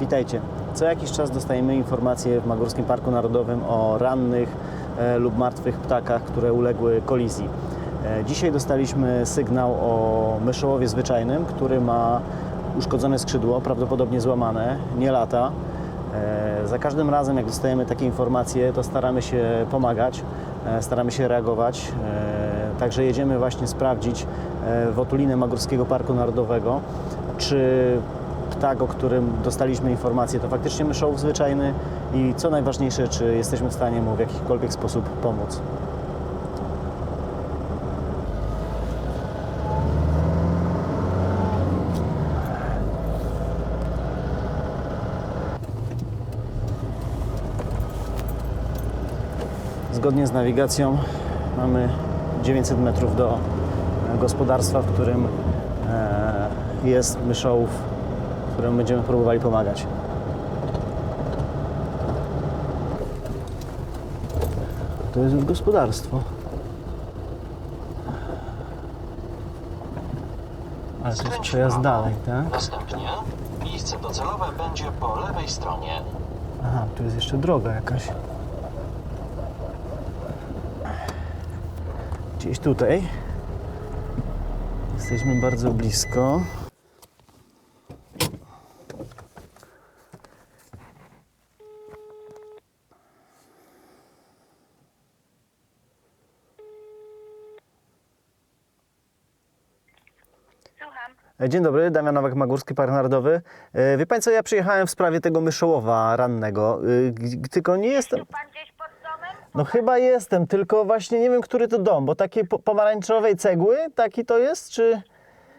Witajcie. Co jakiś czas dostajemy informacje w Magurskim Parku Narodowym o rannych e, lub martwych ptakach, które uległy kolizji. E, dzisiaj dostaliśmy sygnał o myszołowie zwyczajnym, który ma uszkodzone skrzydło, prawdopodobnie złamane, nie lata. E, za każdym razem, jak dostajemy takie informacje, to staramy się pomagać, staramy się reagować. Także jedziemy właśnie sprawdzić w otulinę Magórskiego Parku Narodowego, czy ptak, o którym dostaliśmy informację, to faktycznie myszołów zwyczajny i co najważniejsze, czy jesteśmy w stanie mu w jakikolwiek sposób pomóc. Zgodnie z nawigacją mamy 900 metrów do gospodarstwa, w którym e, jest myszołów, któremu będziemy próbowali pomagać. To jest już gospodarstwo. Ale to jest Skręć w przejazd prawo. dalej, tak? Następnie miejsce docelowe będzie po lewej stronie. Aha, tu jest jeszcze droga jakaś. Gdzieś tutaj. Jesteśmy bardzo blisko. Dzień dobry, Damian Nowak, Magórski Park Narodowy. E, Wie Pan co, ja przyjechałem w sprawie tego myszołowa rannego, E, tylko nie jestem... Pan gdzieś pod domem? No chyba jestem, tylko właśnie nie wiem, który to dom, bo takiej po- pomarańczowej cegły, taki to jest, czy...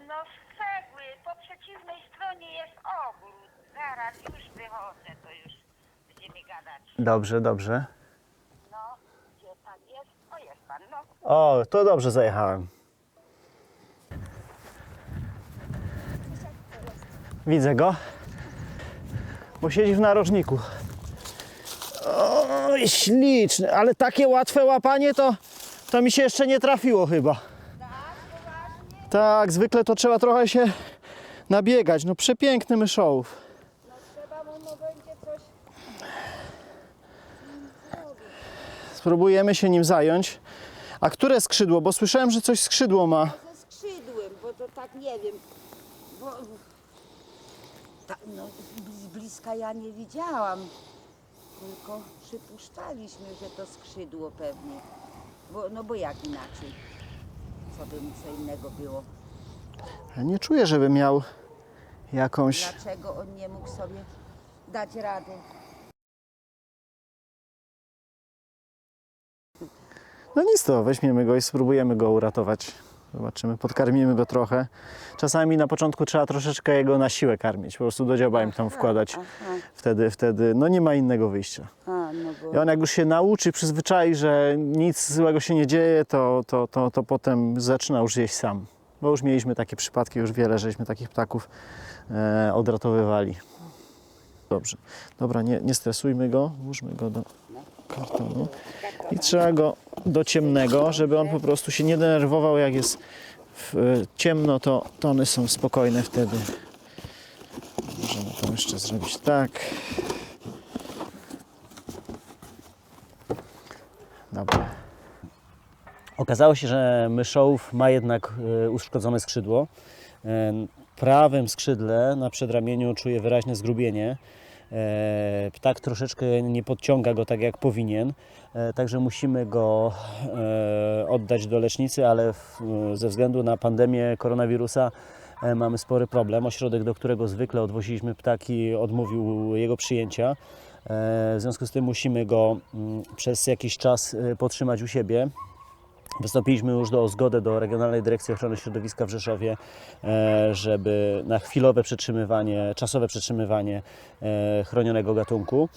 No z cegły, po przeciwnej stronie jest ogród. Zaraz już wychodzę, to już będziemy gadać. Dobrze, dobrze. No, gdzie pan jest? O, jest pan, no. O, to dobrze zajechałem. Widzę go. Bo siedzi w narożniku. Oj, śliczny, ale takie łatwe łapanie to, to mi się jeszcze nie trafiło chyba. Tak, zwykle to trzeba trochę się nabiegać. No przepiękny myszołów. Spróbujemy się nim zająć. A które skrzydło? Bo słyszałem, że coś skrzydło ma. ze skrzydłem, bo to tak nie wiem, bo tak, no, z bliska ja nie widziałam, tylko przypuszczaliśmy, że to skrzydło pewnie, bo, no bo jak inaczej, co by mu co innego było, Ja nie czuję, żeby miał jakąś... dlaczego on nie mógł sobie dać rady. No nic to, weźmiemy go i spróbujemy go uratować. Zobaczymy, podkarmimy go trochę. Czasami na początku trzeba troszeczkę jego na siłę karmić, po prostu do dzioba im tam Aha, wkładać. Aha, Wtedy, wtedy, no nie ma innego wyjścia. a, no I on jak już się nauczy, przyzwyczai, że nic złego się nie dzieje, to, to, to, to potem zaczyna już jeść sam. Bo już mieliśmy takie przypadki, już wiele, żeśmy takich ptaków e, odratowywali. Dobrze. Dobra, nie, nie stresujmy go, włóżmy go do kartonu. I trzeba go do ciemnego, żeby on po prostu się nie denerwował, jak jest e, ciemno, to tony są spokojne wtedy. Możemy to jeszcze zrobić tak. Dobra. Okazało się, że myszołów ma jednak e, uszkodzone skrzydło. E, prawym skrzydle na przedramieniu czuje wyraźne zgrubienie. E, Ptak troszeczkę nie podciąga go tak jak powinien, e, także musimy go e, oddać do lecznicy, ale ze względu na pandemię koronawirusa mamy spory problem. Ośrodek, do którego zwykle odwoziliśmy ptaki, odmówił jego przyjęcia. W związku z tym musimy go mm, przez jakiś czas potrzymać u siebie. Wystąpiliśmy już do, o zgodę do Regionalnej Dyrekcji Ochrony Środowiska w Rzeszowie, e, żeby na chwilowe przetrzymywanie, czasowe przetrzymywanie e, chronionego gatunku.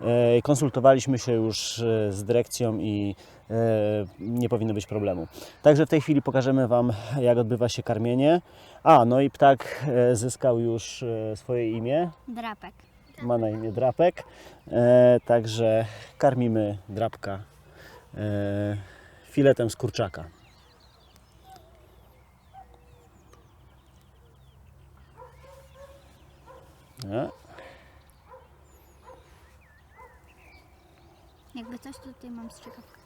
E, Konsultowaliśmy się już z dyrekcją i nie powinno być problemu. Także w tej chwili pokażemy Wam, jak odbywa się karmienie. A, no i ptak zyskał już swoje imię, Drapek. ma na imię Drapek, także karmimy Drapka filetem z kurczaka. Nie? Jakby coś tutaj mam strzykawkę.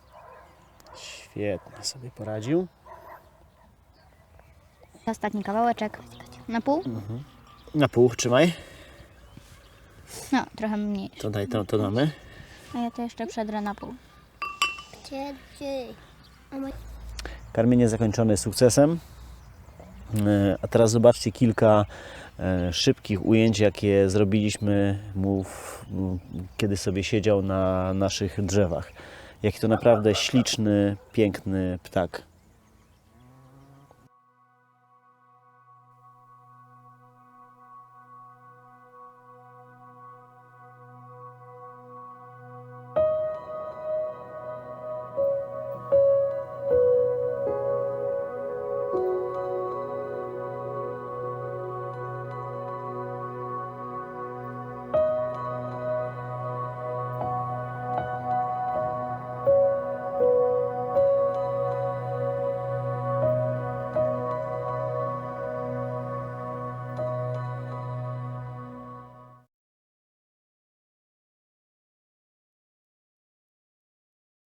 Świetnie sobie poradził. Ostatni kawałeczek. Na pół? Mhm. Na pół, trzymaj. No, trochę mniej. To daj, to, to damy. A ja to jeszcze przedrę na pół. Gdzie. Karmienie zakończone sukcesem. E, A teraz zobaczcie kilka e, szybkich ujęć, jakie zrobiliśmy mu, kiedy sobie siedział na naszych drzewach. Jaki to naprawdę śliczny, piękny ptak.